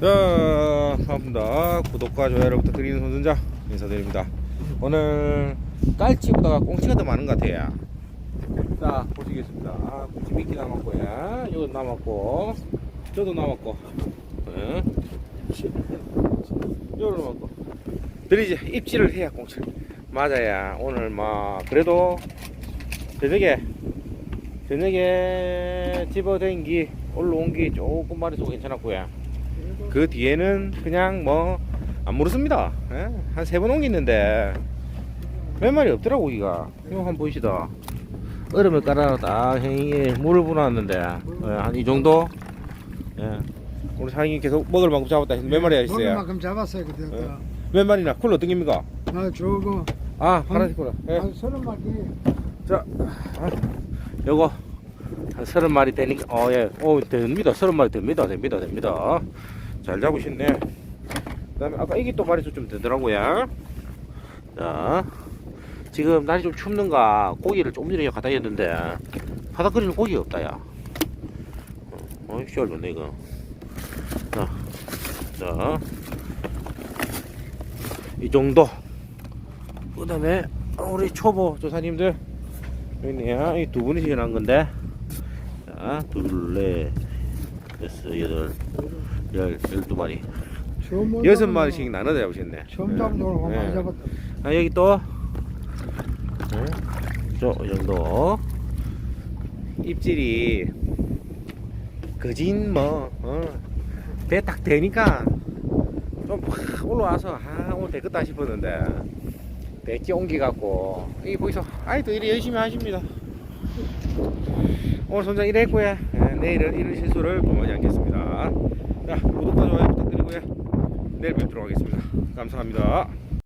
자, 반갑습니다. 구독과 좋아요를 부탁드리는 손순자 인사드립니다. 오늘 깔치보다가 꽁치가 더 많은 것 같아요. 자, 보시겠습니다. 아, 꽁치 미끼 남았고요. 이거 남았고, 저도 남았고, 예. 이거 남았고. 들이지 입질을 해야 꽁치를 맞아야 오늘 막 그래도 저녁에 저녁에 집어댕기 올라온 게 조금 마리수가 괜찮았고요. 그 뒤에는 그냥 뭐 안 물었습니다. 예? 한세 번 옮겼는데 몇 마리 없더라고 기가. 이거 한번 보이시다. 얼음을 깔아 딱 형이 물을 부어놨는데 한 이 정도. 예. 우리 사장님 계속 먹을 만큼 잡았다. 몇 마리가 먹을 있어요? 만큼 잡았어요 그때. 예. 몇 마리나? 쿨 어떤 겁니까? 아 저거 아 파란색 쿨. 예. 한 서른 마리. 자, 아, 요거 한 서른 마리 되니까 어 예, 어 됩니다. 서른 마리 됩니다, 됩니다, 됩니다. 잘 잡으셨네. 그 다음에 아까 이게 또 마리수 좀 되더라고요. 자, 지금 날이 좀 춥는가 고기를 좀 전에 갖다 줬는데 바닥 끓이는 고기가 없다 야. 어, 어이 시원하네 이거. 자, 자, 이 정도. 그 다음에 우리 초보 조사님들 여기 있네요. 이 두 분이 지어난 건데. 자, 둘, 넷, 여섯, 여덟, 열, 열두 마리. 여섯 마리씩 나눠 잡으셨네. 처음 잡은 거 네. 많이 잡았다. 아, 여기 또. 네. 저, 정도. 입질이. 거진 뭐, 어. 배 딱 되니까. 좀 확 올라와서, 아, 오늘 되겠다 싶었는데. 배끼 옮기갖고. 이 보이소. 아이도 일이 열심히 하십니다. 오늘 손장 이래 했고요. 예, 내일은 이런 실수를 범하지 않겠습니다. 자, 구독과 좋아요 부탁드리고요. 내일 뵙도록 하겠습니다. 감사합니다.